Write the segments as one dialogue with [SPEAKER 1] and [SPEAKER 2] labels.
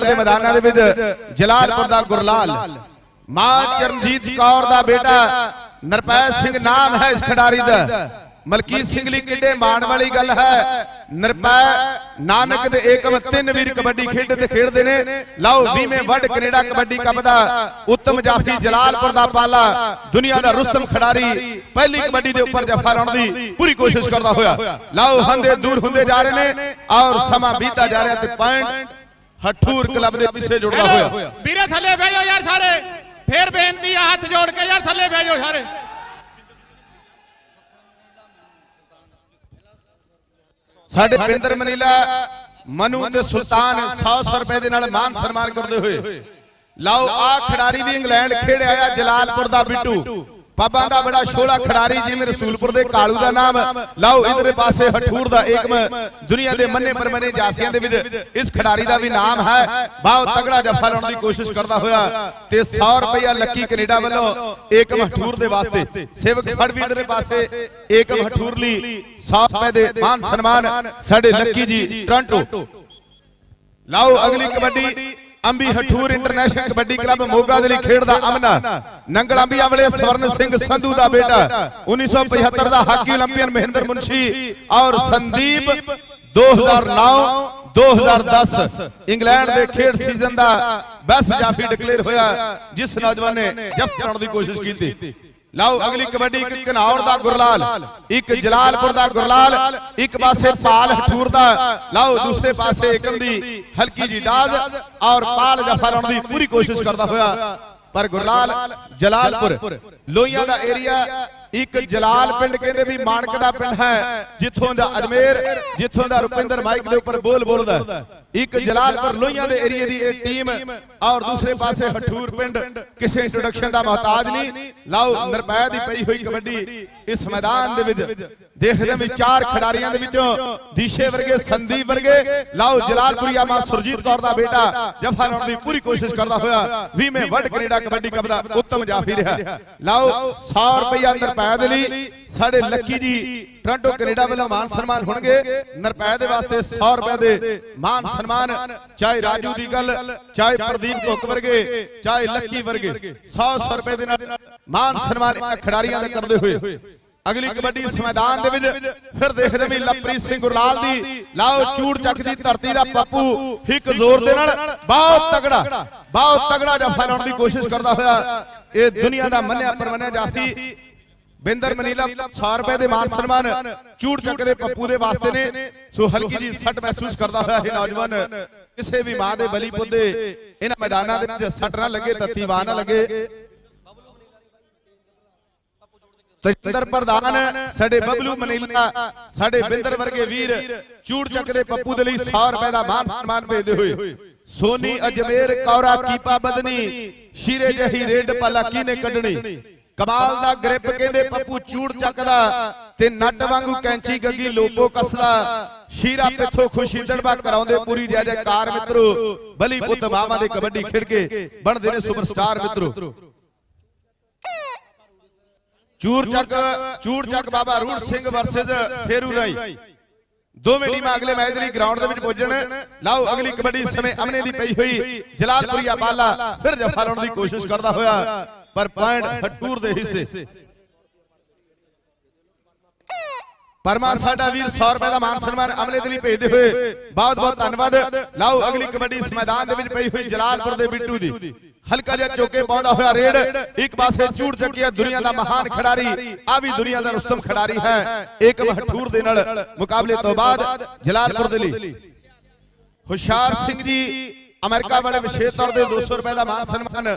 [SPEAKER 1] ਦੇ ਮੈਦਾਨਾਂ ਦੇ ਵਿੱਚ ਜਲਾਲਪੁਰ ਦਾ ਗੁਰਲਾਲ, ਮਾਂ ਚਰਨਜੀਤ ਕੌਰ ਦਾ ਬੇਟਾ ਨਰਪੈ ਸਿੰਘ ਨਾਮ ਹੈ ਇਸ ਖਿਡਾਰੀ ਦਾ। ਮਲਕੀਤ ਸਿੰਘ ਲਈ ਕਿੱਡੇ ਮਾਣ ਵਾਲੀ ਗੱਲ ਹੈ। ਨਰਪੈ ਨਾਨਕ ਦੇ ਏਕਮ ਤਿੰਨ ਵੀਰ ਕਬੱਡੀ ਖੇਡਦੇ ਤੇ ਖੇਡਦੇ ਨੇ। ਲਓ 20ਵੇਂ ਵਰਲਡ ਕੈਨੇਡਾ ਕਬੱਡੀ ਕੱਪ ਦਾ ਉੱਤਮ ਜਾਫੀ ਜਲਾਲਪੁਰ ਦਾ ਪਾਲਾ। ਦੁਨੀਆ ਦਾ ਰੁਸਤਮ ਖਿਡਾਰੀ, ਪਹਿਲੀ ਕਬੱਡੀ ਦੇ ਉੱਪਰ ਜਫਾ ਲਾਉਣ ਦੀ ਪੂਰੀ ਕੋਸ਼ਿਸ਼ ਕਰਦਾ ਹੋਇਆ। ਲਓ ਹੰਦੇ ਦੂਰ ਹੁੰਦੇ ਜਾ ਰਹੇ ਨੇ ਔਰ ਸਮਾਂ ਬੀਤਦਾ ਜਾ ਰਿਹਾ ਤੇ ਪੁਆਇੰਟ ਹਠੂਰ ਕਲੱਬ ਦੇ ਪਿੱਛੇ ਜੁੜਦਾ ਹੋਇਆ।
[SPEAKER 2] ਵੀਰੇ ਥੱਲੇ ਬਹਿ ਜਾਓ ਯਾਰ ਸਾਰੇ। ਫੇਰ ਬੇਨਤੀ ਆ ਹੱਥ ਜੋੜ ਕੇ ਯਾਰ ਥੱਲੇ ਬਹਿ ਜਾਓ ਸਾਰੇ।
[SPEAKER 1] ਸਾਡੇ ਪਿੰਦਰ ਮਨੀਲਾ ਮਨੂ ਤੇ ਸੁਲਤਾਨ 100 100 ਰੁਪਏ ਦੇ ਨਾਲ ਮਾਨ ਸਨਮਾਨ ਕਰਦੇ ਹੋਏ। ਲਓ ਆ ਖਿਡਾਰੀ ਵੀ ਇੰਗਲੈਂਡ ਖੇਡ ਆਇਆ ਜਲਾਲਪੁਰ ਦਾ ਬਿੱਟੂ। ਪਾਬਾਂ ਦਾ ਬੜਾ ਸ਼ੋਲਾ ਖਿਡਾਰੀ ਜਿਵੇਂ ਰਸੂਲਪੁਰ ਦੇ ਕਾਲੂ ਦਾ ਨਾਮ। ਲਓ ਇਧਰੇ ਪਾਸੇ ਹਠੂਰ ਦਾ ਏਕਮ ਦੁਨੀਆ ਦੇ ਮੰਨੇ ਪਰਮਨੇ ਜਾਫੀਆਂ ਦੇ ਵਿੱਚ ਇਸ ਖਿਡਾਰੀ ਦਾ ਵੀ ਨਾਮ ਹੈ। ਬਹੁਤ ਤਗੜਾ ਜਫਾ ਲਾਉਣ ਦੀ ਕੋਸ਼ਿਸ਼ ਕਰਦਾ ਹੋਇਆ ਤੇ 100 ਰੁਪਇਆ ਲੱਕੀ ਕੈਨੇਡਾ ਵੱਲੋਂ ਏਕਮ ਹਠੂਰ ਦੇ ਵਾਸਤੇ ਸੇਵਕ ਫੜ ਵੀ ਇਧਰੇ ਪਾਸੇ। ਏਕਮ ਹਠੂਰ ਲਈ 100 ਰੁਪਏ ਦੇ ਮਾਨ ਸਨਮਾਨ ਸਾਡੇ ਲੱਕੀ ਜੀ ਟੋਰਾਂਟੋ। ਲਓ ਅਗਲੀ ਕਬੱਡੀ ਅੰਬੀ ਹਠੂਰ ਇੰਟਰਨੈਸ਼ਨਲ ਕਬੱਡੀ ਕਲੱਬ ਮੋਗਾ ਦੇ ਲਈ ਖੇਡਦਾ ਅਮਨ। ਨੰਗਲ ਅੰਬੀਆਂ ਵਾਲੇ ਸਵਰਨ ਸਿੰਘ ਸੰਧੂ ਦਾ ਬੇਟਾ। 1975 ਦਾ ਹਾਕੀ 올림픽ੀਅਨ ਮਹਿੰਦਰ ਮੁੰਸ਼ੀ ਔਰ ਸੰਦੀਪ 2009 2010 ਇੰਗਲੈਂਡ ਦੇ ਖੇਡ ਸੀਜ਼ਨ ਦਾ ਬੈਸਟ ਜਾਫੀ ਡਿਕਲੇਅਰ ਹੋਇਆ ਜਿਸ ਨੌਜਵਾਨ ਨੇ ਜਫਤ ਕਰਨ ਦੀ ਕੋਸ਼ਿਸ਼ ਕੀਤੀ। ਲਓ ਅਗਲੀ ਕਬੱਡੀ ਇੱਕ ਘਨੌਰ ਦਾ ਗੁਰਲਾਲ ਇੱਕ ਜਲਾਲਪੁਰ ਦਾ ਗੁਰਲਾਲ ਇੱਕ ਪਾਸੇ ਪਾਲ ਹਠੂਰ ਦਾ। ਲਓ ਦੂਸਰੇ ਪਾਸੇ ਏਕਮ ਦੀ ਹਲਕੀ ਜੀ ਡਾਜ਼ ਔਰ ਪਾਲ ਜਫਾ ਲਾਉਣ ਦੀ ਪੂਰੀ ਕੋਸ਼ਿਸ਼ ਕਰਦਾ ਹੋਇਆ। ਪਰ ਗੁਰਲਾਲ ਜਲਾਲਪੁਰ ਲੋਹੀਆਂ ਦਾ ਏਰੀਆ ਇੱਕ ਜਲਾਲ ਪਿੰਡ ਕਹਿੰਦੇ ਵੀ ਮਾਨਕ ਦਾ ਪਿੰਡ ਹੈ। ਜਿੱਥੋਂ ਦਾ ਅਜਮੇਰ ਜਿੱਥੋਂ ਦਾ ਰੁਪਿੰਦਰ ਮਾਈਕ ਦੇ ਉੱਪਰ ਬੋਲ ਬੋਲਦਾ ਇੱਕ ਜਲਾਲਪੁਰ ਲੋਹੀਆਂ ਦੇ ਏਰੀਏ ਦੀ ਇਹ ਟੀਮ ਔਰ ਦੂਸਰੇ ਪਾਸੇ ਹਠੂਰ ਪਿੰਡ ਕਿਸੇ ਇੰਟਰੋਡਕਸ਼ਨ ਦਾ ਮਹਤਾਜ ਨਹੀਂ। ਲਓ ਨਿਰਪੈ ਦੀ ਪਈ ਹੋਈ ਕਬੱਡੀ। ਇਸ ਮੈਦਾਨ ਦੇ ਵਿੱਚ ਦੇਖਦੇ ਵੀ ਚਾਰ ਖਿਡਾਰੀਆਂ ਦੇ ਵਿੱਚੋਂ ਦੀਸ਼ੇ ਵਰਗੇ ਸੰਦੀਪ ਵਰਗੇ ਲਓ ਜਲਾਲਪੁਰੀਆ ਮਾ ਸੁਰਜੀਤ ਕੌਰ ਦਾ ਬੇਟਾ ਜਫਾ ਲਾਉਣ ਦੀ ਪੂਰੀ ਕੋਸ਼ਿਸ਼ ਕਰਦਾ ਹੋਇਆ। 20ਵੇਂ ਵਰਲਡ ਕੈਨੇਡਾ ਕਬੱਡੀ ਕੱਪ ਦਾ ਉੱਤਮ ਜਾਫੀ ਰਿਹਾ। ਲਓ 100 ਰੁਪਇਆ ਨਿਰਪੈ ਦੇ ਲਈ। ਸਾਡੇ ਲੱਕੀ ਜੀ ਟੋਰਾਂਟੋ ਕੈਨੇਡਾ ਵੱਲੋਂ ਮਾਨ ਸਨਮਾਨ ਹੋਣਗੇ। ਨਿਰਪੈ ਦੇ ਵਾਸਤੇ 100 ਰੁਪਏ ਦੇ ਮਾਨ ਸਨਮਾਨ ਚਾਹੇ ਰਾਜੂ ਦੀ ਗੱਲ ਚਾਹੇ ਪ੍ਰਦੀਪ ਕੋਕ ਵਰਗੇ ਚਾਹੇ ਲੱਕੀ ਵਰਗੇ 100 100 ਰੁਪਏ ਦੇ ਨਾਲ ਮਾਨ ਸਨਮਾਨ ਖਿਡਾਰੀਆਂ ਦੇ ਕਰਦੇ ਹੋਏ। ਅਗਲੀ ਕਬੱਡੀ ਇਸ ਮੈਦਾਨ ਦੇ ਵਿੱਚ ਫਿਰ ਦੇਖਦੇ ਵੀ ਲਵਪ੍ਰੀਤ ਸਿੰਘ ਗੁਰਲਾਲ ਦੀ ਲਾਓ ਚੂੜ ਚੱਕ ਦੀ ਧਰਤੀ ਦਾ ਪੱਪੂ ਇੱਕ ਜ਼ੋਰ ਦੇ ਨਾਲ ਬਹੁਤ ਤਗੜਾ ਬਹੁਤ ਤਗੜਾ ਜਫਾ ਲਾਉਣ ਦੀ ਕੋਸ਼ਿਸ਼ ਕਰਦਾ ਹੋਇਆ ਇਹ ਦੁਨੀਆ ਦਾ ਮੰਨਿਆ ਪਰਮੰਨਿਆ ਜਾਫੀ ਬਿੰਦਰ ਮਨੀਲਾ 100 ਰੁਪਏ ਦੇ ਮਾਨ ਸਨਮਾਨ ਚੂੜ ਚੱਕ ਦੇ ਪੱਪੂ ਦੇ ਵਾਸਤੇ ਨੇ। ਸੋ ਹਲਕੀ ਜੀ ਸੱਟ ਮਹਿਸੂਸ ਕਰਦਾ ਹੋਇਆ ਇਹ ਨੌਜਵਾਨ। ਕਿਸੇ ਵੀ ਮਾਂ ਦੇ ਬਲੀ ਪੁੱਦੇ ਇਹਨਾਂ ਮੈਦਾਨਾਂ ਦੇ ਵਿੱਚ ਸੱਟ ਨਾ ਲੱਗੇ ਤੱਤੀ ਵਾਹ ਨਾ ਲੱਗੇ। ਤਜਿੰਦਰ ਪ੍ਰਧਾਨ ਸਾਡੇ ਬਬਲੂ ਮਨੀਲਾ ਸਾਡੇ ਬਿੰਦਰ ਵਰਗੇ ਵੀਰ ਚੂੜ ਚੱਕ ਦੇ ਪੱਪੂ ਦੇ ਲਈ 100 ਰੁਪਏ ਦਾ ਮਾਨ ਸਨਮਾਨ ਭੇਜਦੇ ਹੋਏ। ਸੋਨੀ ਅਜਮੇਰ ਕੌਰਾ ਕੀਪਾ ਬਦਨੀ ਸ਼ੀਰੇ ਜਹੀ ਰੇਡ ਪਲਾ ਕੀਨੇ ਕੱਢਣੀ? ਕਮਾਲ ਦਾ ਗ੍ਰਿਪ ਕਹਿੰਦੇ ਪੱਪੂ ਚੂੜ ਚੱਕਦਾ ਤੇ ਨੱਟ ਵਾਂਗੂ ਕੈਂਚੀ ਗੱਗੀ ਲੋਪੋ ਕੱਸਦਾ। ਸ਼ੀਰਾ ਪਿੱਥੋਂ ਖੁਸ਼ੀ ਦੜਬਾ ਕਰਾਉਂਦੇ ਪੂਰੀ ਜੈ ਜੈਕਾਰ ਮਿੱਤਰੋ। ਬਲੀ ਪੁੱਤ ਮਾਵਾਂ ਦੇ ਕਬੱਡੀ ਖੇਡ ਕੇ ਬਣਦੇ ਨੇ ਸੁਪਰਸਟਾਰ ਮਿੱਤਰੋ। ਚੂਰ ਚੱਕ, ਚੂੜ ਚੱਕ ਬਾਬਾ ਰੂੜ ਸਿੰਘ ਵਰਸਸ ਫੇਰੂ ਰਾਈ। ਦੋਵੇਂ ਟੀਮਾਂ ਅਗਲੇ ਮੈਚ ਲਈ ਗਰਾਊਂਡ ਦੇ ਵਿੱਚ ਪੁੱਜਣ। ਲਓ ਅਗਲੀ ਕਬੱਡੀ ਸਮੇਂ ਅਮਨੇ ਦੀ ਪਈ ਹੋਈ ਜਲਾਲਪੁਰੀਆ ਬਾਲਾ। ਫਿਰ ਜਫਾ ਲਾਉਣ ਦੀ ਕੋਸ਼ਿਸ਼ ਕਰਦਾ ਹੋਇਆ ਪਰ ਪੁਆਇੰਟ ਹਟੂਰ ਦੇ ਹਿੱਸੇ। ਪਰਮਾ ਸਾਡਾ ਵੀਰ 100 ਰੁਪਏ ਦਾ ਮਾਨ ਸਨਮਾਨ ਅਮਲੇ ਦੇ ਲਈ ਭੇਜਦੇ ਹੋਏ। ਬਹੁਤ ਬਹੁਤ ਧੰਨਵਾਦ। ਲਓ ਅਗਲੀ ਕਬੱਡੀ ਇਸ ਮੈਦਾਨ ਦੇ ਵਿੱਚ ਪਈ ਹੋਈ ਜਲਾਲਪੁਰ ਦੇ ਬਿੱਟੂ ਦੀ। ਹਲਕਾ ਜਿਹਾ ਚੌਕੇ ਪਾਉਂਦਾ ਹੋਇਆ ਰੇਡ। ਇੱਕ ਪਾਸੇ ਚੂੜ ਚੱਕਿਆ ਦੁਨੀਆ ਦਾ ਮਹਾਨ ਖਿਡਾਰੀ। ਆ ਵੀ ਦੁਨੀਆ ਦਾ ਰੁਸਤਮ ਖਿਡਾਰੀ ਹੈ। ਏਕਮ ਹਠੂਰ ਦੇ ਨਾਲ ਮੁਕਾਬਲੇ ਤੋਂ ਬਾਅਦ ਜਲਾਲਪੁਰ ਦੇ ਲਈ। ਹੁਸ਼ਿਆਰ ਸਿੰਘ ਜੀ ਅਮਰੀਕਾ ਵਾਲੇ ਵਿਸ਼ੇਸ਼ ਤੌਰ ਤੇ 200 ਰੁਪਏ ਦਾ ਮਾਨ ਸਨਮਾਨ।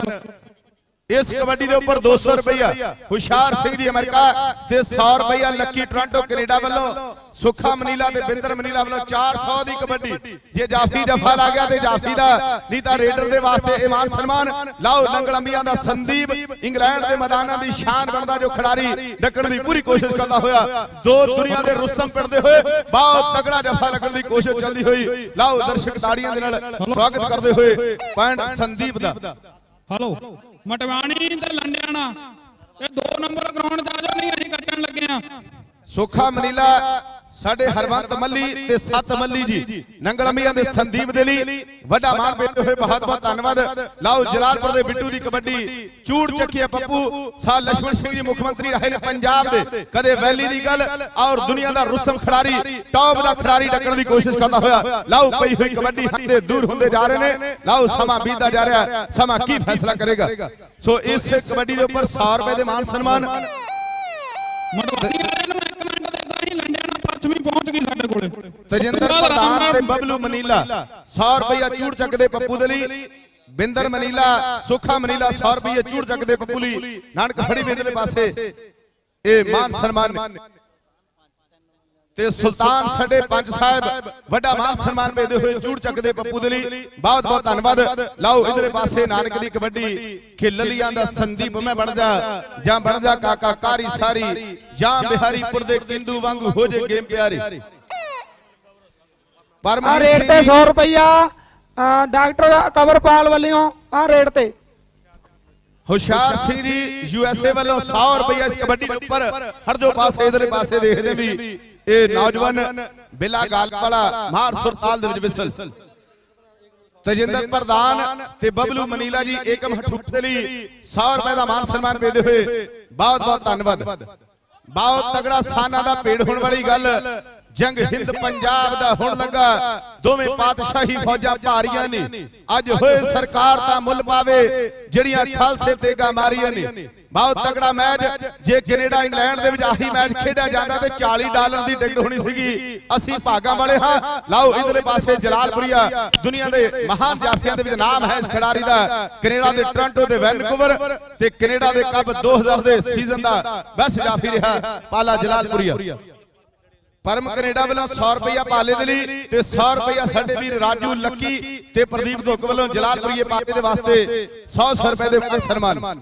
[SPEAKER 1] ਇਸ ਕਬੱਡੀ ਦੇ ਉੱਪਰ 200 ਰੁਪਇਆ ਹੁਸ਼ਿਆਰ ਸਿੰਘ ਜੀ ਅਮਰੀਕਾ ਤੇ 100 ਰੁਪਇਆ ਲੱਕੀ ਟੋਰਾਂਟੋ ਕੈਨੇਡਾ ਵੱਲੋਂ, ਸੁੱਖਾ ਮਨੀਲਾ ਤੇ ਬਿੰਦਰ ਮਨੀਲਾ ਵੱਲੋਂ 400 ਦੀ ਕਬੱਡੀ। ਜੇ ਜਾਫੀ ਜਫਾ ਲਾ ਗਿਆ ਤੇ ਜਾਫੀ ਦਾ ਨਹੀਂ ਤਾਂ ਰੇਡਰ ਦੇ ਵਾਸਤੇ ਇਹ ਸਨਮਾਨ। ਲਾਓ ਲੰਗਲ ਦਾ ਸੰਦੀਪ ਇੰਗਲੈਂਡ ਦੇ ਮੈਦਾਨਾਂ ਦੀ ਸ਼ਾਨ ਬਣਦਾ ਜੋ ਖਿਡਾਰੀ ਡੱਕਣ ਦੀ ਪੂਰੀ ਕੋਸ਼ਿਸ਼ ਕਰਦਾ ਹੋਇਆ। ਦੋ ਦੁਨੀਆ ਦੇ ਰੁਸਤਮ ਪਿੰਡਦੇ ਹੋਏ, ਬਹੁਤ ਤਗੜਾ ਜਫਾ ਲੱਗਣ ਦੀ ਕੋਸ਼ਿਸ਼ ਚੱਲਦੀ ਹੋਈ। ਲਾਓ, ਦਰਸ਼ਕ ਤਾੜੀਆਂ ਦੇ ਨਾਲ ਸਵਾਗਤ ਕਰਦੇ ਹੋਏ ਪੁਆਇੰਟ ਸੰਦੀਪ ਦਾ।
[SPEAKER 2] ਹਲੋ ਮਟਵਾਣੀ ਤੇ ਲੰਡਿਆਣਾ। ਇਹ ਦੋ ਨੰਬਰ ਗਰਾਊਂਡ ਤੇ ਆ ਜਾਓ, ਨਹੀਂ ਅਸੀਂ ਕੱਟਣ ਲੱਗੇ ਆ।
[SPEAKER 1] ਸੁੱਖਾ ਮਨੀਲਾ ਸਾਡੇ ਹਰਵੰਤ ਮੱਲੀ ਤੇ ਸੱਤ ਮੱਲੀ ਜੀ। ਨੰਗਲਮੀਆਂ ਦੇ ਸੰਦੀਪ ਦੇ ਲਈ ਵੱਡਾ ਮਾਣ ਪੇਸ਼ ਹੋਏ ਬਹੁਤ ਬਹੁਤ ਧੰਨਵਾਦ। ਲਾਓ ਜਲਾਲਪੁਰ ਦੇ ਬਿੱਟੂ ਦੀ ਕਬੱਡੀ। ਚੂੜ ਚੱਕਿਆ ਪੱਪੂ ਸਾਹ ਲక్ష్ਮਣ ਸਿੰਘ ਜੀ ਮੁੱਖ ਮੰਤਰੀ ਰਹੇ ਨੇ ਪੰਜਾਬ ਦੇ। ਕਦੇ ਵੈਲੀ ਦੀ ਗੱਲ ਔਰ ਦੁਨੀਆ ਦਾ ਰੁਸਤਮ ਖਿਡਾਰੀ ਟੌਪ ਦਾ ਖਿਡਾਰੀ ਡੱਕਣ ਦੀ ਕੋਸ਼ਿਸ਼ ਕਰਦਾ ਹੋਇਆ। ਲਾਓ ਪਈ ਹੋਈ ਕਬੱਡੀ ਹੱਥੇ ਦੂਰ ਹੁੰਦੇ ਜਾ ਰਹੇ ਨੇ। ਲਾਓ ਸਮਾਂ ਬੀਤਦਾ ਜਾ ਰਿਹਾ। ਸਮਾਂ ਕੀ ਫੈਸਲਾ ਕਰੇਗਾ? ਸੋ ਇਸ ਕਬੱਡੀ ਦੇ ਉੱਪਰ 100 ਰੁਪਏ ਦੇ ਮਾਨ ਸਨਮਾਨ।
[SPEAKER 2] ਮਨੋਦੀਆ
[SPEAKER 1] ਤਜਿੰਦਰ ਪ੍ਰਧਾਨ ਤੇ ਬਬਲੂ ਮਨੀਲਾ। 100 ਰੁਪਇਆ ਚੂੜ ਚੱਕਦੇ ਪੱਪੂ ਦੇ ਲਈ। ਬਿੰਦਰ ਮਨੀਲਾ ਸੁਖਾ ਮਨੀਲਾ 100 ਰੁਪਏ ਚੂੜ ਚੱਕਦੇ ਪੱਪੂ ਲਈ। ਨਾਨਕ ਫੜੀ ਵੇਦਲੇ ਪਾਸੇ। ਇਹ ਮਾਨ ਸਨਮਾਨ। ਤੇ ਸੁਲਤਾਨ ਸਾਡੇ ਪੰਜ ਸਾਹਿਬ ਵੱਡਾ ਮਾਨ ਸਨਮਾਨ ਭੇਜਦੇ ਹੋਏ ਚੂੜ ਚੱਕਦੇ ਪੱਪੂ ਦੇ ਲਈ। ਬਹੁਤ ਬਹੁਤ ਧੰਨਵਾਦ। ਲਓ ਇਧਰੇ ਪਾਸੇ ਨਾਨਕ ਦੀ ਕਬੱਡੀ। ਖਿੱਲਲੀਆਂ ਦਾ ਸੰਦੀਪ ਮੈਂ ਬਣ ਜਾ ਜਾਂ ਬਣ ਜਾ ਕਾਕਾ ਕਾਰੀ ਸਾਰੀ। ਜਾਂ ਬਿਹਾਰੀਪੁਰ ਦੇ ਕਿੰਦੂ ਵਾਂਗੂ ਹੋ ਜੇ ਗੇਮ ਪਿਆਰੀ।
[SPEAKER 3] ਆ
[SPEAKER 1] ਪਰਮਜੀਤ
[SPEAKER 3] ਰੇਟ ਤੇ
[SPEAKER 1] ਜੀ,
[SPEAKER 3] 100 ਰੁਪਈਆ ਅ, ਡਾਕਟਰ ਕਵਰਪਾਲ ਵੱਲੋਂ ਆ ਰੇਟ ਤੇ।
[SPEAKER 1] ਹੁਸ਼ਿਆਰ ਸਿੰਘ ਜੀ ਯੂਐਸਏ ਵੱਲੋਂ 100 ਰੁਪਏ ਇਸ ਕਬੱਡੀ ਦੇ ਉੱਪਰ ਹਰ ਜੋ ਪਾਸੇ ਇਧਰਲੇ ਪਾਸੇ ਦੇਖਦੇ ਵੀ ਇਹ ਨੌਜਵਾਨ ਬਿਲਾ ਗਾਲ ਵਾਲਾ ਮਾਰ ਸੁਰਤਾਲ ਦੇ ਵਿੱਚ ਵਿਸਲ ਤਜਿੰਦਰ ਪ੍ਰਧਾਨ ਤੇ ਬਬਲੂ ਮਨੀਲਾ ਜੀ ਏਕਮ ਹਠੂਟ ਦੇ ਲਈ 100 ਰੁਪਏ ਦਾ ਮਾਨ ਸਨਮਾਨ ਭੇਜਦੇ ਹੋਏ ਬਹੁਤ ਬਹੁਤ ਧੰਨਵਾਦ। ਬਹੁਤ ਤਗੜਾ ਸਾਨਾ ਦਾ ਭੇੜ ਹੋਣ ਵਾਲੀ ਗੱਲ। ਜੰਗ ਹਿੰਦ ਪੰਜਾਬ ਦਾ ਹੁਣ ਲੱਗਾ ਦੋਵੇਂ ਪਾਤਸ਼ਾਹੀ ਫੌਜਾਂ ਭਾਰੀਆਂ ਨੇ। ਅੱਜ ਹੋਏ ਸਰਕਾਰ ਤਾਂ ਮੁੱਲ ਪਾਵੇ ਜਿਹੜੀਆਂ ਖਾਲਸੇ ਤੇਗਾ ਮਾਰੀਆਂ ਨੇ। ਬਹੁਤ ਤਗੜਾ ਮੈਚ। ਜੇ ਕੈਨੇਡਾ ਇੰਗਲੈਂਡ ਦੇ ਵਿੱਚ ਆਹੀ ਮੈਚ ਖੇਡਿਆ ਜਾਂਦਾ ਤੇ 40 ਡਾਲਰ ਦੀ ਟਿਕਟ ਹੋਣੀ ਸੀਗੀ। ਅਸੀਂ ਭਾਗਾਂ ਵਾਲੇ ਹਾਂ। ਲਾਓ ਇਧਰਲੇ ਪਾਸੇ ਜਲਾਲਪੁਰੀਆ। ਦੁਨੀਆ ਦੇ ਮਹਾਨ ਜਾਫੀਆਂ ਦੇ ਵਿੱਚ ਨਾਮ ਹੈ ਇਸ ਖਿਡਾਰੀ ਦਾ। ਕੈਨੇਡਾ ਦੇ ਟੋਰਾਂਟੋ ਦੇ ਵੈਨਕੂਵਰ ਤੇ ਕੈਨੇਡਾ ਦੇ ਕੱਪ 2000 ਦੇ ਸੀਜ਼ਨ ਦਾ ਬੈਸਟ ਜਾਫੀ ਰਿਹਾ। ਪਾਲਾ ਜਲਾਲਪੁਰੀਆ। ਪਰਮ ਕੈਨੇਡਾ ਵੱਲੋਂ 100 ਰੁਪਇਆ ਪਾਲੇ ਦੇ ਲਈ ਤੇ 100 ਰੁਪਇਆ ਸਾਡੇ ਵੀਰ ਰਾਜੂ ਲੱਕੀ ਤੇ ਪ੍ਰਦੀਪ ਧੁੱਕ ਵੱਲੋਂ ਜਲਾਲਪੁਰੀਏ ਪਾਲੇ ਦੇ ਵਾਸਤੇ 100 100 ਰੁਪਏ ਦੇ ਮਾਨ ਸਨਮਾਨ।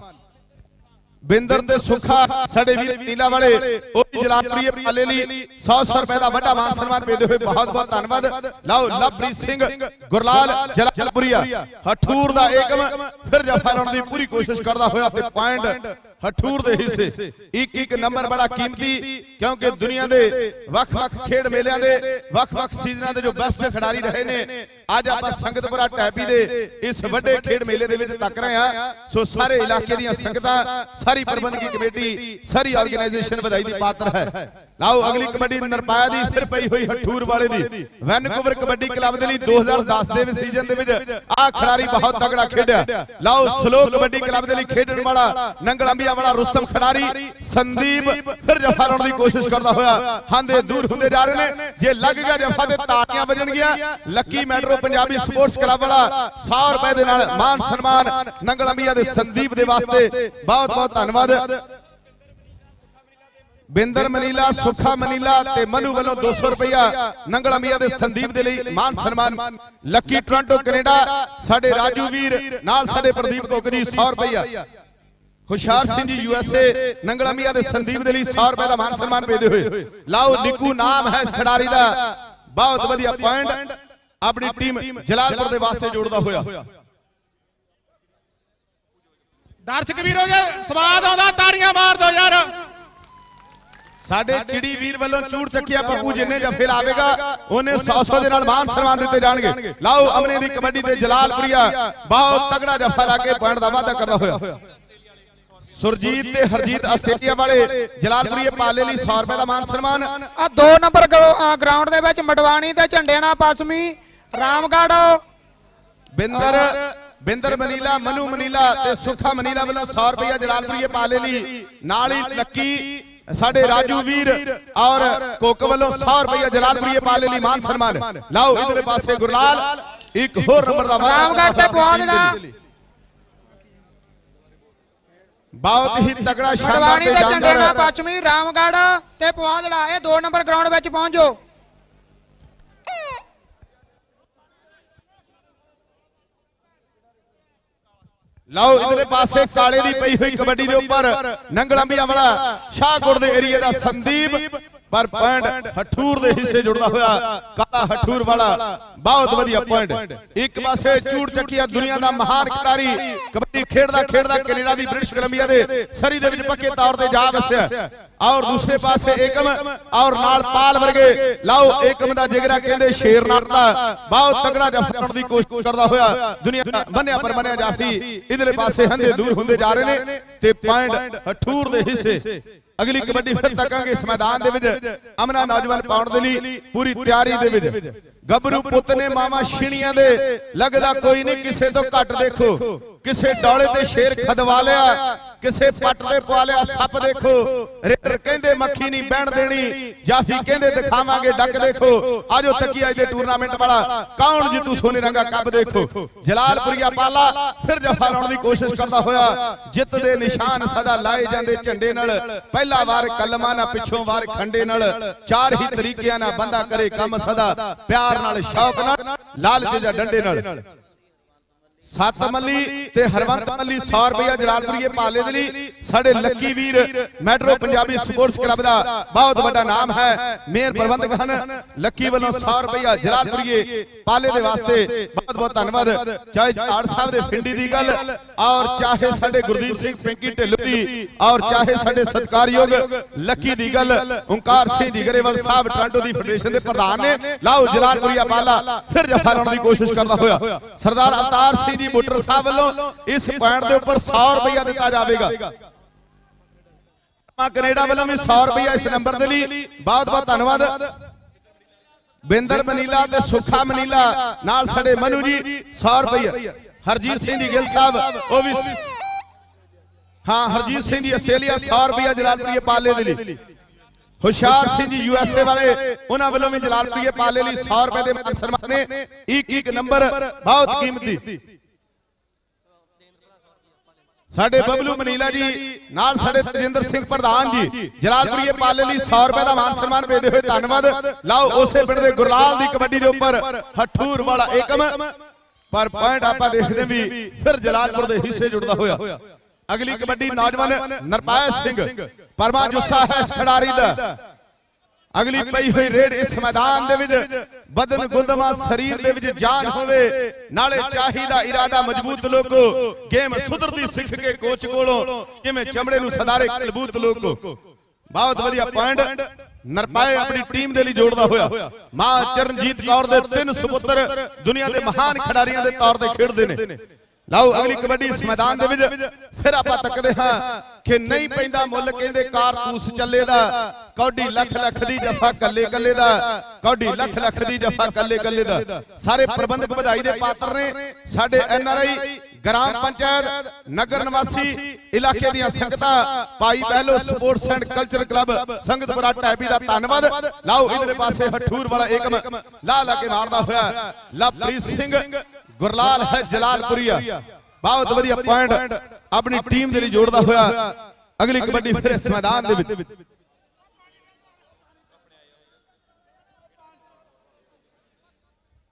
[SPEAKER 1] ਬਿੰਦਰ ਤੇ ਸੁਖਾ ਸਾਡੇ ਵੀਰ ਨੀਲਾ ਵਾਲੇ ਉਹ ਵੀ ਜਲਾਲਪੁਰੀਏ ਪਾਲੇ ਲਈ 100 100 ਰੁਪਏ ਦਾ ਵੱਡਾ ਮਾਨ ਸਨਮਾਨ ਭੇਜਦੇ ਹੋਏ ਬਹੁਤ ਬਹੁਤ ਧੰਨਵਾਦ। ਲਓ ਲਵਪ੍ਰੀਤ ਸਿੰਘ ਗੁਰਲਾਲ ਜਲਾਲਪੁਰੀਆ ਹਠੂਰ ਦਾ ਏਕਮ ਫਿਰ ਜਫਾ ਲਾਉਣ ਦੀ ਪੂਰੀ ਕੋਸ਼ਿਸ਼ ਕਰਦਾ ਹੋਇਆ ਤੇ ਪੁਆਇੰਟ ਹਠੂਰ ਦੇ ਹਿੱਸੇ। ਇੱਕ ਇੱਕ ਨੰਬਰ ਬੜਾ ਕੀਮਤੀ ਕਿਉਂਕਿ ਦੁਨੀਆ ਦੇ ਵੱਖ-ਵੱਖ ਖੇਡ ਮੇਲਿਆਂ ਦੇ ਵੱਖ-ਵੱਖ ਸੀਜ਼ਨਾਂ ਦੇ ਜੋ ਬੈਸਟ ਖਿਡਾਰੀ ਰਹੇ ਨੇ ਅੱਜ ਆਪਾਂ ਸੰਗਤਪੁਰਾ ਟੈਪੀ ਦੇ ਇਸ ਵੱਡੇ ਖੇਡ ਮੇਲੇ ਦੇ ਵਿੱਚ ਤੱਕ ਰਹੇ ਹਾਂ। ਸੋ ਸਾਰੇ ਇਲਾਕੇ ਦੀਆਂ ਸੰਗਤਾਂ ਸਾਰੀ ਪ੍ਰਬੰਧਕੀ ਕਮੇਟੀ ਸਾਰੀ ਆਰਗੇਨਾਈਜੇਸ਼ਨ ਵਧਾਈ ਦੀ ਪਾਤਰ ਹੈ। ਲਾਓ, ਅਗਲੀ ਕਬੱਡੀ ਨਰਪਾਇਆ ਦੀ ਫਿਰ ਪਈ ਹੋਈ ਹਠੂਰ ਵਾਲੇ ਦੀ। ਵੈਨਕੂਵਰ ਕਬੱਡੀ ਕਲੱਬ ਦੇ ਲਈ 2010 ਦੇ ਵਿੱਚ ਸੀਜ਼ਨ ਦੇ ਵਿੱਚ ਆਹ ਖਿਡਾਰੀ ਬਹੁਤ ਤਗੜਾ ਖੇਡਿਆ। ਲਾਓ, ਸਲੋ ਕਬੱਡੀ ਕਲੱਬ ਦੇ ਲਈ ਖੇਡਣ ਵਾਲਾ ਨੰਗਲ ਵਾਲਾ ਰੁਸਤਮ ਖਿਡਾਰੀ, ਸੰਦੀਪ, ਫਿਰ ਜਫਾ ਲਾਉਣ ਦੀ ਕੋਸ਼ਿਸ਼ ਕਰਦਾ ਹੋਇਆ। ਹਾਂਦੇ ਦੂਰ ਹੁੰਦੇ ਜਾ ਰਹੇ ਨੇ। ਜੇ ਲੱਗ ਗਿਆ ਜਫਾ ਤੇ ਤਾੜੀਆਂ ਵੱਜਣਗੀਆਂ Lucky metro Punjabi sports club ਵਾਲਾ 100 ਰੁਪਏ ਦੇ ਨਾਲ ਮਾਨ ਸਨਮਾਨ ਨੰਗਲ ਅੰਬੀਆ ਦੇ ਸੰਦੀਪ ਦੇ ਵਾਸਤੇ। ਬਹੁਤ ਬਹੁਤ ਧੰਨਵਾਦ। ਬਿੰਦਰ ਮਨੀਲਾ ਸੁਖਾ ਮਨੀਲਾ ਤੇ ਮਨੂ ਵੱਲੋਂ 200 ਰੁਪਇਆ ਨੰਗਲ ਅੰਬੀਆ ਦੇ ਸੰਦੀਪ ਦੇ ਲਈ ਮਾਨ ਸਨਮਾਨ। ਲੱਕੀ ਟੋਰਾਂਟੋ ਕੈਨੇਡਾ ਸਾਡੇ ਰਾਜੂ ਵੀਰ ਨਾਲ ਸਾਡੇ ਪ੍ਰਦੀਪ ਕੋਕਰੀ 100 ਰੁਪਇਆ ਹੁਸ਼ਿਆਰ ਸਿੰਘ ਜੀ ਯੂਐਸਏ ਨੰਗਲਮੀਆ ਦੇ ਸੰਦੀਪ ਦੇ ਲਈ 100 ਰੁਪਏ ਦਾ ਮਾਨ ਸਨਮਾਨ ਭੇਜਦੇ ਹੋਏ। ਲਾਓ ਨਿੱਕੂ ਨਾਮ ਹੈ ਇਸ ਖਿਡਾਰੀ ਦਾ। ਬਹੁਤ ਵਧੀਆ ਪੁਆਇੰਟ ਆਪਣੀ ਟੀਮ ਜਲਾਲਪੁਰ ਦੇ ਵਾਸਤੇ ਜੋੜਦਾ ਹੋਇਆ।
[SPEAKER 2] ਦਰਸ਼ਕ ਵੀਰੋ ਜੇ ਸਵਾਦ ਆਉਂਦਾ ਤਾੜੀਆਂ ਮਾਰ ਦਿਓ ਯਾਰ
[SPEAKER 1] ਸਾਡੇ ਚਿੜੀ ਵੀਰ ਵੱਲੋਂ ਚੂੜ ਚੱਕਿਆ ਪੱਪੂ ਜਿੰਨੇ ਜਫੇ ਲਾਵੇਗਾ ਉਹਨੇ 100 ਦੇ ਨਾਲ ਮਾਨ ਸਨਮਾਨ ਦਿੱਤੇ ਜਾਣਗੇ। ਲਾਓ ਅਮਨੇ ਦੀ ਕਬੱਡੀ ਤੇ ਜਲਾਲਪੁਰੀਆ ਬਹੁਤ ਤਗੜਾ ਜਫਾ ਲਾ ਕੇ ਪੁਆਇੰਟ ਦਾ ਵਾਅਦਾ ਕਰਦਾ ਹੋਇਆ। ਸੁਰਜੀਤ ਤੇ ਹਰਜੀਤ ਆਸਟ੍ਰੇਲੀਆ ਵਾਲੇ ਜਲਾਲਪੁਰੀਏ ਪਾਲੇ ਲਈ 100 ਰੁਪਏ ਦਾ ਮਾਨ ਸਨਮਾਨ।
[SPEAKER 3] ਆ 2 ਨੰਬਰ ਗਰਾਊਂਡ ਦੇ ਵਿੱਚ ਮਡਵਾਣੀ ਤੇ ਝੰਡੇਣਾ ਪਸਮੀ ਰਾਮਗੜ੍ਹ
[SPEAKER 1] ਬਿੰਦਰ ਬਿੰਦਰ ਮਨੀਲਾ ਮਨੂ ਮਨੀਲਾ ਤੇ ਸੁਖਾ ਮਨੀਲਾ ਵੱਲੋਂ 100 ਰੁਪਏ ਜਲਾਲਪੁਰੀਏ ਪਾਲੇ ਲਈ ਨਾਲ ਹੀ ਲੱਕੀ ਸਾਡੇ ਰਾਜੂ ਵੀਰ ਔਰ ਕੋਕ ਵੱਲੋਂ 100 ਰੁਪਏ ਜਲਾਲਪੁਰੀਏ ਪਾਲੇ ਲਈ ਮਾਨ ਸਨਮਾਨ ਲਾਓ ਇਧਰੇ ਪਾਸੇ ਗੁਰਲਾਲ ਇੱਕ ਹੋਰ ਨੰਬਰ ਦਾ
[SPEAKER 3] ਰਾਮਗੜ੍ਹ ਤੇ ਪਹੁੰਚ ਜਿਹੜਾ।
[SPEAKER 1] ਬਹੁਤ ਹੀ ਤਗੜਾ ਸ਼ਾਨਦਾਰ ਤੇ
[SPEAKER 3] ਝੰਡੇਣਾ
[SPEAKER 1] ਜਾਨਦਾਰ
[SPEAKER 3] ਪਸਮੀ ਰਾਮਗੜ੍ਹ ਤੇ ਪੁਆਧੜਾ ਇਹ 2 ਨੰਬਰ ਗਰਾਊਂਡ ਵਿੱਚ ਪਹੁੰਚੋ
[SPEAKER 1] ਲਓ ਇਧਰੇ ਪਾਸੇ ਕਾਲੇ ਦੀ ਪਈ ਹੋਈ ਕਬੱਡੀ ਦੇ ਉੱਪਰ ਨੰਗਲੰਬੀਆਂ ਵਾਲਾ, ਸ਼ਾਹਕੋਟ ਦੇ ਏਰੀਏ ਦਾ ਸੰਦੀਪ। ਪਰ ਪੁਆਇੰਟ ਹਠੂਰ ਦੇ ਹਿੱਸੇ ਜੁੜਦਾ ਹੋਇਆ ਕਾਲਾ ਹਠੂਰ ਵਾਲਾ, ਬਹੁਤ ਵਧੀਆ ਪੁਆਇੰਟ ਇੱਕ ਪਾਸੇ ਚੂੜ ਚੱਕੀਆ ਦੁਨੀਆ ਦਾ ਮਹਾਨ ਖਿਡਾਰੀ, ਕਬੱਡੀ ਖੇਡਦਾ ਖੇਡਦਾ ਕੈਨੇਡਾ ਦੀ ਬ੍ਰਿਟਿਸ਼ ਕੋਲੰਬੀਆ ਦੇ ਸਰੀ ਦੇ ਵਿੱਚ ਪੱਕੇ ਤੌਰ ਤੇ ਜਾ ਵਸਿਆ। ਔਰ ਦੂਸਰੇ ਪਾਸੇ ਏਕਮ, ਔਰ ਨਾਲ ਪਾਲ ਵਰਗੇ, ਲਾਓ, ਏਕਮ ਦਾ ਜਿਗਰਾ ਕਹਿੰਦੇ ਸ਼ੇਰ ਨਾਲ ਦਾ। ਬਹੁਤ ਤਗੜਾ ਜਫਾ ਦੀ ਕੋਸ਼ਿਸ਼ ਕਰਦਾ ਹੋਇਆ ਦੁਨੀਆ ਬੰਨਿਆ ਪਰ ਬੰਨਿਆ ਜਾਫੀ। ਇਧਰਲੇ ਪਾਸੇ ਹੰਦੇ ਦੂਰ ਹੁੰਦੇ ਜਾ ਰਹੇ ਨੇ ਤੇ ਪੁਆਇੰਟ ਹਠੂਰ ਦੇ ਹਿੱਸੇ। ਅਗਲੀ ਕਬੱਡੀ ਫਿਰ ਤੱਕਾਂਗੇ ਇਸ ਮੈਦਾਨ ਦੇ ਵਿੱਚ। ਅਮਨਾ ਨੌਜਵਾਨ ਪਾਉਣ ਦੇ ਲਈ ਪੂਰੀ ਤਿਆਰੀ ਦੇ ਵਿੱਚ। ਗੱਭਰੂ ਪੁੱਤ ਨੇ ਮਾਮਾ ਛਿਣੀਆਂ ਦੇ। ਲੱਗਦਾ ਕੋਈ ਨਹੀਂ ਕਿਸੇ ਤੋਂ ਘੱਟ ਦੇਖੋ। ਕਿਸੇ ਡੌਲੇ ਤੇ ਸ਼ੇਰ ਖਦਵਾ ਲਿਆ। ਕਿਸੇ ਪੱਟ ਤੇ ਪਵਾ ਲਿਆ ਸੱਪ ਦੇਖੋ। ਰੇਡਰ ਕਹਿੰਦੇ ਮੱਖੀ ਨਹੀਂ ਬਹਿਣ ਦੇਣੀ। ਜਾਫੀ ਕਹਿੰਦੇ ਦਿਖਾਵਾਂਗੇ ਡੱਕ ਦੇਖੋ। ਆਜੋ ਤੱਕੀ ਅੱਜ ਦੇ ਟੂਰਨਾਮੈਂਟ ਵਾਲਾ। ਕੌਣ ਜਿੱਤੂ ਸੋਨੇ ਰੰਗਾ ਕੱਪ ਦੇਖੋ। ਜਲਾਲਪੁਰੀਆ ਪਾਲਾ ਫਿਰ ਜਫਾ ਲਾਉਣ ਦੀ ਕੋਸ਼ਿਸ਼ ਕਰਦਾ ਹੋਇਆ। ਜਿੱਤ ਦੇ ਨਿਸ਼ਾਨ ਸਦਾ ਲਾਏ ਜਾਂਦੇ ਝੰਡੇ ਨਾਲ। ਪਹਿਲਾ ਵਾਰ ਕਲਮਾਂ ਨਾਲ ਪਿੱਛੋਂ ਵਾਰ ਖੰਡੇ ਨਾਲ ਚਾਰ ਹੀ ਤਰੀਕਿਆਂ ਨਾਲ ਬੰਦਾ ਕਰੇ ਕੰਮ ਸਦਾ ਪਿਆਰ ਨਾਲ ਸ਼ੌਕ ਨਾਲ ਲਾਲਚ ਜਾਂ ਡੰਡੇ ਨਾਲ। ਸੱਤ ਮੱਲੀ ਤੇ ਹਰਵੰਤ ਮੱਲੀ 100 ਰੁਪਇਆ ਜਲਾਲਪੁਰੀਏ ਪਾਲੇ ਦੇ ਲਈ ਸਾਡੇ ਲੱਕੀ ਵੀਰ ਮੈਟਰੋ ਪੰਜਾਬੀ ਸਪੋਰਟਸ ਕਲੱਬ ਦਾ ਬਹੁਤ ਵੱਡਾ ਨਾਮ ਹੈ। ਮੇਅਰ ਪ੍ਰਬੰਧਕ ਹਨ ਲੱਕੀ ਵੱਲੋਂ 100 ਰੁਪਇਆ ਜਲਾਲਪੁਰੀਏ ਪਾਲੇ ਦੇ ਵਾਸਤੇ ਬਹੁਤ ਬਹੁਤ ਧੰਨਵਾਦ। ਚਾਹੇ ਆੜ ਸਾਹਿਬ ਦੇ ਫਿੰਡੀ ਦੀ ਗੱਲ ਔਰ ਚਾਹੇ ਸਾਡੇ ਗੁਰਦੀਪ ਸਿੰਘ ਪਿੰਕੀ ਢਿੱਲੋਂ ਦੀ ਔਰ ਚਾਹੇ ਸਾਡੇ ਸਤਿਕਾਰਯੋਗ ਲੱਕੀ ਦੀ ਗੱਲ ਓੰਕਾਰ ਸਿੰਘ ਦੀ ਗਰੇਵਾਲ ਸਾਹਿਬ ਟ੍ਰਾਂਟੋ ਦੀ ਫੈਡਰੇਸ਼ਨ ਦੇ ਪ੍ਰਧਾਨ ਨੇ। ਲਾਓ ਜਲਾਲਪੁਰੀਆ ਪਾਲਾ ਫਿਰ ਜਫਾ ਲਾਉਣ ਦੀ ਕੋਸ਼ਿਸ਼ ਕਰਦਾ ਹੋਇਆ ਸਰਦਾਰ ਅਵਤਾਰ ਸਿੰਘ ਜੀ ਬੁੱਟਰ ਸਾਹਿਬ ਵੱਲੋਂ ਇਸ ਪੁਆਇੰਟ ਦੇ ਉੱਪਰ 100 ਰੁਪਇਆ ਦਿੱਤਾ ਜਾਵੇਗਾ ਮਾ ਕੈਨੇਡਾ ਵੱਲੋਂ ਵੀ 100 ਰੁਪਇਆ ਇਸ ਨੰਬਰ ਦੇ ਲਈ ਬਹੁਤ ਬਹੁਤ ਧੰਨਵਾਦ ਬਿੰਦਰ ਮਨੀਲਾ ਤੇ ਸੁਖਾ ਮਨੀਲਾ ਨਾਲ ਸਾਡੇ ਮਨੂ ਜੀ 100 ਰੁਪਇਆ ਹਰਜੀਤ ਸਿੰਘ ਦੀ ਗਿੱਲ ਸਾਹਿਬ ਉਹ ਵੀ ਹਾਂ ਹਰਜੀਤ ਸਿੰਘ ਦੀ ਆਸਟ੍ਰੇਲੀਆ 100 ਰੁਪਇਆ ਜਲਾਲਪੁਰੀਏ ਪਾਲੇ ਦੇ ਲਈ ਹੁਸ਼ਿਆਰ ਸਿੰਘ ਜੀ ਯੂਐਸਏ ਵਾਲੇ ਉਹਨਾਂ ਵੱਲੋਂ ਵੀ ਜਲਾਲਪੁਰੀਏ ਪਾਲੇ ਲਈ 100 ਰੁਪਏ ਦੇ ਮਾਨ ਸਨਮਾਨ ਨੇ ਇੱਕ ਇੱਕ ਨੰਬਰ ਬਹੁਤ ਕੀਮਤੀ ਸਾਡੇ ਬਬਲੂ ਮਨੀਲਾ ਜੀ ਨਾਲ ਸਾਡੇ ਤੇਜਿੰਦਰ ਸਿੰਘ ਪ੍ਰਧਾਨ ਜੀ ਜਲਾਲਪੁਰੀਏ ਪਾਲੇ ਲਈ 100 ਰੁਪਏ ਦਾ ਮਾਨ ਸਨਮਾਨ ਵੇਚਦੇ ਹੋਏ ਧੰਨਵਾਦ। ਲਾਓ ਉਸੇ ਪਿੰਡ ਦੇ ਗੁਰਲਾਲ ਦੀ ਕਬੱਡੀ ਦੇ ਉੱਪਰ ਹਠੂਰ ਵਾਲਾ ਏਕਮ। ਪਰ ਪੁਆਇੰਟ ਆਪਾਂ ਦੇਖਦੇ ਵੀ ਫਿਰ ਜਲਾਲਪੁਰ ਦੇ ਹਿੱਸੇ ਜੁੜਦਾ ਹੋਇਆ। ਅਗਲੀ ਕਬੱਡੀ ਨੌਜਵਾਨ ਨਰਪਾਇ ਸਿੰਘ ਪਰਮਾ ਜੁੱਸਾ ਹੈ ਇਸ ਖਿਡਾਰੀ ਦਾ। ਅਗਲੀ ਪਈ ਹੋਈ ਰੇਡ ਇਸ ਮੈਦਾਨ ਦੇ ਵਿੱਚ ਬਦਨ ਗੁੰਦਮਾ ਸਰੀਰ ਦੇ ਵਿੱਚ ਜਾਨ ਹੋਵੇ ਨਾਲੇ ਚਾਹੀਦਾ ਇਰਾਦਾ ਮਜ਼ਬੂਤ ਲੋਕੋ ਗੇਮ ਸੁਧਰਦੀ ਸਿੱਖ ਕੇ ਕੋਚ ਕੋਲੋਂ ਕਿਵੇਂ ਚਮੜੇ ਨੂੰ ਸਦਾਰੇ ਕਲਬੂਤ ਲੋਕੋ। ਬਹੁਤ ਵਧੀਆ ਪੁਆਇੰਟ ਨਰਪਾਏ ਆਪਣੀ ਟੀਮ ਦੇ ਲਈ ਜੋੜਦਾ ਹੋਇਆ। ਮਾਂ ਚਰਨਜੀਤ ਕੌਰ ਦੇ ਤਿੰਨ ਸੁਪੁੱਤਰ ਦੁਨੀਆ ਦੇ ਮਹਾਨ ਖਿਡਾਰੀਆਂ ਦੇ ਤੌਰ ਤੇ ਖੇਡਦੇ ਨੇ। ਲਓ ਅਗਲੀ ਕਬੱਡੀ ਇਸ ਮੈਦਾਨ ਦੇ ਵਿੱਚ ਫਿਰ ਆਪਾਂ ਤੱਕਦੇ ਹਾਂ ਕਿ ਨਹੀਂ ਪੈਂਦਾ ਮੁੱਲ ਕਹਿੰਦੇ ਕਾਰਤੂਸ ਚੱਲੇ ਦਾ। ਕੌਡੀ ਲੱਖ ਲੱਖ ਦੀ ਜਫਾ ਕੱਲੇ ਕੱਲੇ ਦਾ। ਕੌਡੀ ਲੱਖ ਲੱਖ ਦੀ ਜਫਾ ਕੱਲੇ ਕੱਲੇ ਦਾ। ਸਾਰੇ ਪ੍ਰਬੰਧਕ ਵਧਾਈ ਦੇ ਪਾਤਰ ਨੇ। ਸਾਡੇ ਐਨ ਆਰ ਆਈ ਗ੍ਰਾਮ ਪੰਚਾਇਤ ਨਗਰ ਨਿਵਾਸੀ ਇਲਾਕੇ ਦੀਆਂ ਸੰਗਤਾਂ ਭਾਈ Bahilo sports and culture club Sangatpura ਟੈਬੀ ਦਾ ਧੰਨਵਾਦ। ਲਾਓ ਇਧਰੇ ਪਾਸੇ ਹਠੂਰ ਵਾਲਾ ਏਕਮ ਲਾ ਲਾ ਕੇ ਮਾਰਦਾ ਹੋਇਆ ਲਵਪ੍ਰੀਤ ਸਿੰਘ। ਗੁਰਲਾਲ ਹੈ ਜਲਾਲਪੁਰੀਆ। ਬਹੁਤ ਵਧੀਆ ਪੁਆਇੰਟ ਆਪਣੀ ਟੀਮ ਦੇ ਲਈ ਜੋੜਦਾ ਹੋਇਆ। ਅਗਲੀ ਕਬੱਡੀ ਫਿਰ ਇਸ ਮੈਦਾਨ ਦੇ ਵਿੱਚ।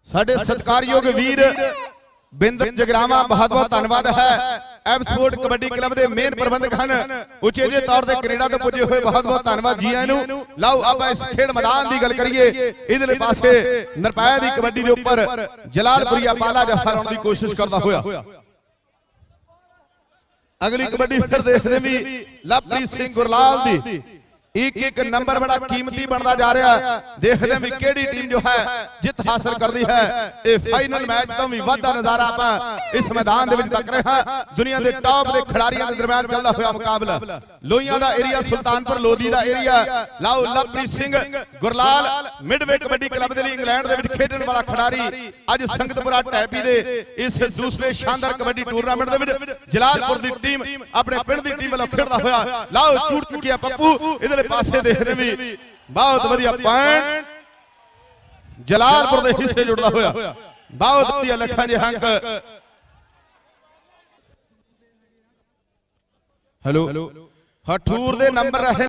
[SPEAKER 1] ਸਾਡੇ ਸਤਿਕਾਰਯੋਗ ਵੀਰ ਬਿੰਦ ਜਗਰਾਵਾ ਬਹੁਤ ਬਹੁਤ ਧੰਨਵਾਦ ਹੈ। ਐਫ ਸਪੋਰਟ ਕਬੱਡੀ ਕਲੱਬ ਦੇ ਮੇਨ ਪ੍ਰਬੰਧਕ ਹਨ। ਉਚੇਜੇ ਤੌਰ ਤੇ ਕੈਨੇਡਾ ਤੋਂ ਪੁੱਜੇ ਹੋਏ ਬਹੁਤ ਬਹੁਤ ਧੰਨਵਾਦ ਜੀ ਆਇਆਂ ਨੂੰ। ਲਓ ਆਪਾਂ ਇਸ ਖੇਡ ਮੈਦਾਨ ਦੀ ਗੱਲ ਕਰੀਏ। ਇਧਰਲੇ ਪਾਸੇ ਨਰਪਾਇਆ ਦੀ ਕਬੱਡੀ ਦੇ ਉੱਪਰ ਜਲਾਲਪੁਰੀਆ ਪਾਲਾ ਜਫਾ ਲਾਉਣ ਦੀ ਕੋਸ਼ਿਸ਼ ਕਰਦਾ ਹੋਇਆ। ਅਗਲੀ ਕਬੱਡੀ ਫਿਰ ਦੇਖਦੇ ਵੀ ਲਵਪ੍ਰੀਤ ਸਿੰਘ ਗੁਰਲਾਲ ਦੀ ਇੱਕ ਇੱਕ ਨੰਬਰ ਬੜਾ ਕੀਮਤੀ ਬਣਦਾ ਜਾ ਰਿਹਾ। ਹੈ ਦੇਖਦੇ ਵੀ ਕਿਹੜੀ ਟੀਮ ਜੋ ਹੈ ਜਿੱਤ ਹਾਸਲ ਕਰਦੀ ਹੈ। ਇਹ ਫਾਈਨਲ ਮੈਚ ਤੋਂ ਵੀ ਵੱਧਾ ਨਜ਼ਾਰਾ ਆਪਾਂ ਇਸ ਮੈਦਾਨ ਦੇ ਵਿੱਚ ਤੱਕ ਰਹੇ ਦੁਨੀਆ ਦੇ ਟਾਪ ਦੇ ਖਿਡਾਰੀਆਂ ਦੇ ਦਰਮਿਆਨ ਚੱਲਦਾ ਹੋਇਆ ਮੁਕਾਬਲਾ। ਲੋਹੀਆਂ ਦਾ ਏਰੀਆ ਸੁਲਤਾਨਪੁਰ ਲੋਧੀ ਦਾ ਏਰੀਆ ਲਾਓ ਲਵਪ੍ਰੀਤ ਸਿੰਘ, ਗੁਰਲਾਲ ਮਿਡਵੇ ਕਬੱਡੀ ਕਲੱਬ ਦੇ ਲਈ ਇੰਗਲੈਂਡ ਦੇ ਵਿੱਚ ਖੇਡਣ ਵਾਲਾ ਖਿਡਾਰੀ। ਅੱਜ ਸੰਗਤਪੁਰਾ ਟੈਪੀ ਦੇ ਇਸ ਦੂਸਰੇ ਸ਼ਾਨਦਾਰ ਕਬੱਡੀ ਟੂਰਨਾਮੈਂਟ ਦੇ ਵਿੱਚ ਜਲਾਲਪੁਰ ਦੀ ਟੀਮ ਆਪਣੇ ਪਿੰਡ ਦੀ ਟੀਮ ਵੱਲੋਂ ਖੇਡਦਾ ਹੋਇਆ। ਲਾਓ ਚੂੜ ਚੁੱਕਿਆ ਪੱਪੂ। ਇਧਰਲੇ ਪਾਸੇ ਦੇਖਦੇ ਵੀ ਬਹੁਤ ਵਧੀਆ ਪੁਆਇੰਟ ਜਲਾਲਪੁਰ ਦੇ ਹਿੱਸੇ ਜੁੜਦਾ ਹੋਇਆ। ਬਹੁਤ ਵਧੀਆ ਲੱਖਾਂ ਦੇ ਅੰਕ ਹੈਲੋ ਹਠੂਰ ਦੇ ਨੰਬਰ ਰਹੇ